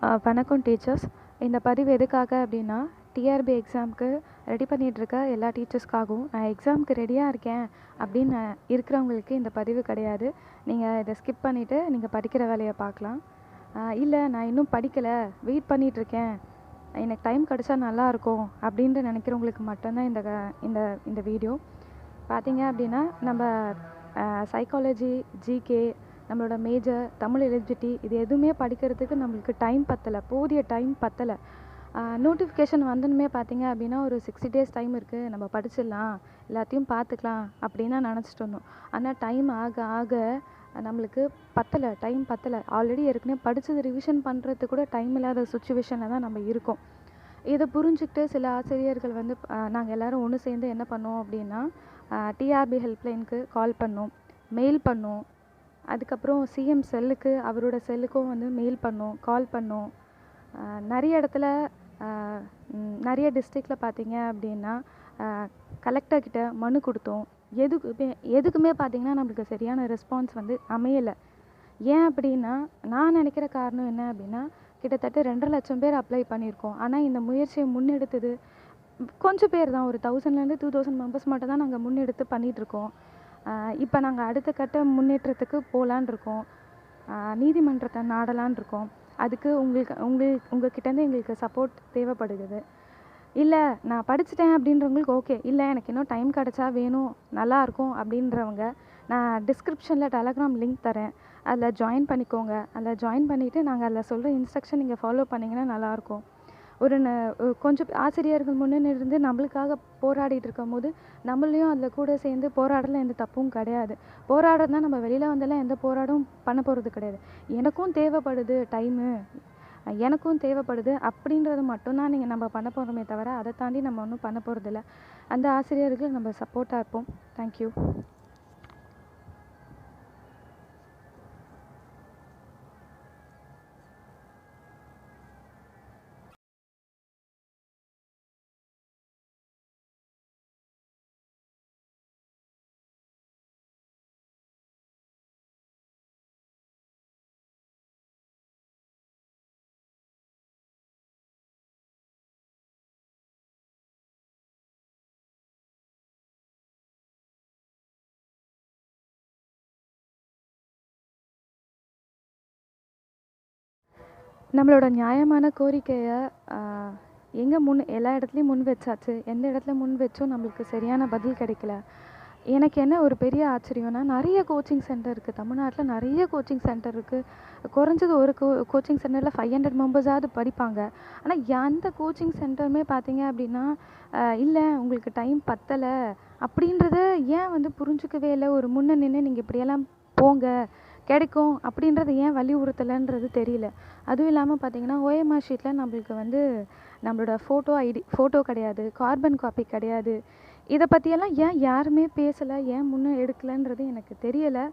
வணக்கம் டீச்சர்ஸ். இந்த பதிவு எதுக்காக அப்படின்னா டிஆர்பி எக்ஸாமுக்கு ரெடி பண்ணிகிட்ருக்க எல்லா டீச்சர்ஸ்க்காகவும் நான் எக்ஸாமுக்கு ரெடியாக இருக்கேன் அப்படின்னு இருக்கிறவங்களுக்கு இந்த பதிவு கிடையாது. நீங்கள் இதை ஸ்கிப் பண்ணிவிட்டு நீங்கள் படிக்கிற வேலையை பார்க்கலாம். இல்லை நான் இன்னும் படிக்கலை வெயிட் பண்ணிகிட்ருக்கேன் எனக்கு டைம் கிடச்சா நல்லாயிருக்கும் அப்படின்ட்டு நினைக்கிறவங்களுக்கு மட்டும்தான் இந்த க- இந்த இந்த வீடியோ பார்த்தீங்க அப்படின்னா நம்ம சைக்காலஜி ஜிகே நம்மளோட மேஜர் தமிழ் எலிஜிபிலிட்டி இது எதுவுமே படிக்கிறதுக்கு நம்மளுக்கு டைம் பத்தலை போதிய டைம் பத்தலை. நோட்டிஃபிகேஷன் வந்தனுமே பார்த்தீங்க அப்படின்னா ஒரு சிக்ஸ்டி டேஸ் டைம் இருக்குது நம்ம படிச்சிடலாம் எல்லாத்தையும் பார்த்துக்கலாம் அப்படின்னு நினச்சிட்டு இருந்தோம். ஆனால் டைம் ஆக ஆக நம்மளுக்கு பத்தலை டைம் பத்தலை. ஆல்ரெடி ஏற்கனவே படித்தது ரிவிஷன் பண்ணுறதுக்கு கூட டைம் இல்லாத சுச்சுவேஷனில் தான் நம்ம இருக்கோம். இதை புரிஞ்சுக்கிட்டு சில ஆசிரியர்கள் வந்து நாங்கள் எல்லோரும் ஒன்று சேர்ந்து என்ன பண்ணோம் அப்படின்னா டிஆர்பி ஹெல்ப்லைனுக்கு கால் பண்ணோம் மெயில் பண்ணோம். அதுக்கப்புறம் சிஎம் செல்லுக்கு அவரோட செல்லுக்கும் வந்து மெயில் பண்ணோம் கால் பண்ணோம். நிறைய இடத்துல நிறைய டிஸ்ட்ரிக்டில் பார்த்தீங்க அப்படின்னா கலெக்டர்கிட்ட மனு கொடுத்தோம். எதுக்குமே எதுக்குமே பார்த்தீங்கன்னா நம்மளுக்கு சரியான ரெஸ்பான்ஸ் வந்து அமையலை. ஏன் அப்படின்னா நான் நினைக்கிற காரணம் என்ன அப்படின்னா கிட்டத்தட்ட ரெண்டரை லட்சம் பேர் அப்ளை பண்ணியிருக்கோம். ஆனால் இந்த முயற்சியை முன்னெடுத்தது கொஞ்சம் பேர் தான். ஒரு தௌசண்ட்லேருந்து டூ தௌசண்ட் மெம்பர்ஸ் மட்டும் தான் நாங்கள் முன்னெடுத்து பண்ணிகிட்ருக்கோம் இப்போ நாங்கள் அடுத்த கட்ட முன்னேற்றத்துக்கு போகலான் இருக்கோம் நீதிமன்றத்தை நாடலான் இருக்கோம் அதுக்கு உங்களுக்கு உங்கள் உங்கள் கிட்டேருந்து எங்களுக்கு சப்போர்ட் தேவைப்படுகிறது. இல்லை நான் படிச்சிட்டேன் அப்படின்றவங்களுக்கு ஓகே இல்லை எனக்கு இன்னும் டைம் கிடச்சா வேணும் நல்லாயிருக்கும் அப்படின்றவங்க நான் டிஸ்கிரிப்ஷனில் டெலகிராம் லிங்க் தரேன். அதில் ஜாயின் பண்ணிக்கோங்க. அதில் ஜாயின் பண்ணிவிட்டு நாங்கள் அதில் சொல்கிற இன்ஸ்ட்ரக்ஷன் நீங்கள் ஃபாலோ பண்ணிங்கன்னா நல்லாயிருக்கும் ஒரு ந- கொஞ்சம் ஆசிரியர்கள் முன்னே இருந்து நம்மளுக்காக போராடிட்டு இருக்கும் போது நம்மளையும் அதில் கூட சேர்ந்து போராடல எந்த தப்பும் கிடையாது. போராடுறதுனா நம்ம வெளியில் வந்தெல்லாம் எந்த போராடும் பண்ண போகிறது கிடையாது. எனக்கும் தேவைப்படுது டைமு எனக்கும் தேவைப்படுது அப்படின்றது மட்டும்தான் நீங்கள் நம்ம பண்ண போகிறோமே தவிர அதை தாண்டி நம்ம ஒன்றும் பண்ண போகிறதில்ல அந்த ஆசிரியர்களுக்கு நம்ம சப்போர்ட்டாக இருப்போம். தேங்க்யூ நம்மளோட நியாயமான கோரிக்கையை எங்கே முன் எல்லா இடத்துலையும் முன் வச்சாச்சு. எந்த இடத்துல முன் வச்சும் நம்மளுக்கு சரியான பதில் கிடைக்கல. எனக்கு என்ன ஒரு பெரிய ஆச்சரியம்னா நிறைய கோச்சிங் சென்டர் இருக்குது தமிழ்நாட்டில் நிறைய கோச்சிங் சென்டர் இருக்குது குறைஞ்சது ஒரு கோ கோச்சிங் சென்டரில் ஃபைவ் ஹண்ட்ரட் மெம்பர்ஸாவது படிப்பாங்க. ஆனால் எந்த கோச்சிங் சென்டருமே பார்த்தீங்க அப்படின்னா இல்லை உங்களுக்கு டைம் பத்தலை அப்படின்றத ஏன் வந்து புரிஞ்சுக்கவே இல்லை? ஒரு முன்ன நின்று நீங்கள் இப்படியெல்லாம் போங்க. கிடைக்கும் அப்படின்றத ஏன் வலியுறுத்தலைன்றது தெரியல. அதுவும் இல்லாமல் பார்த்தீங்கன்னா ஓஎம்ஆர் ஷீட்டில் நம்மளுக்கு வந்து நம்மளோட ஃபோட்டோ ஐடி ஃபோட்டோ கிடையாது கார்பன் காப்பி கிடையாது. இதை பற்றியெல்லாம் ஏன் யாருமே பேசலை ஏன் முன்னே எடுக்கலைன்றது எனக்கு தெரியலை.